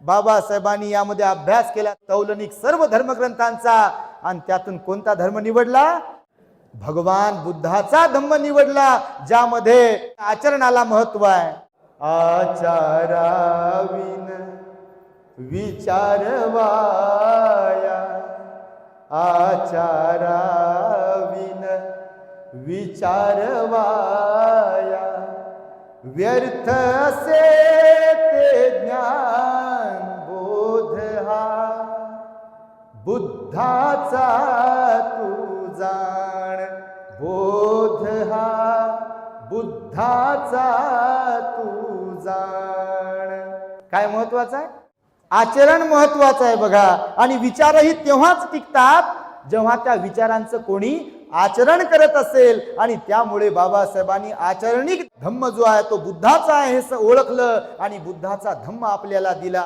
बाबासाहेबांनी यामध्ये अभ्यास केला तौलनिक सर्व धर्मग्रंथांचा आणि त्यातून कोणता धर्म निवडला? भगवान बुद्धाचा धम्म निवडला ज्यामध्ये आचरणाला महत्त्व आहे. आचाराविन विचारवाया आचाराविन विचारवाया व्यर्थ असे बुद्धाचा तू जाण. बोध हा बुद्धाचा तू जाण. काय महत्वाचं आहे? आचरण महत्वाचं आहे बघा. आणि विचारही तेव्हाच टिकतात जेव्हा त्या विचारांचं कोणी आचरण करत असेल. आणि त्यामुळे बाबासाहेबांनी आचरणिक धम्म जो आहे तो बुद्धाचा आहे हे ओळखलं. आणि बुद्धाचा धम्म आपल्याला दिला.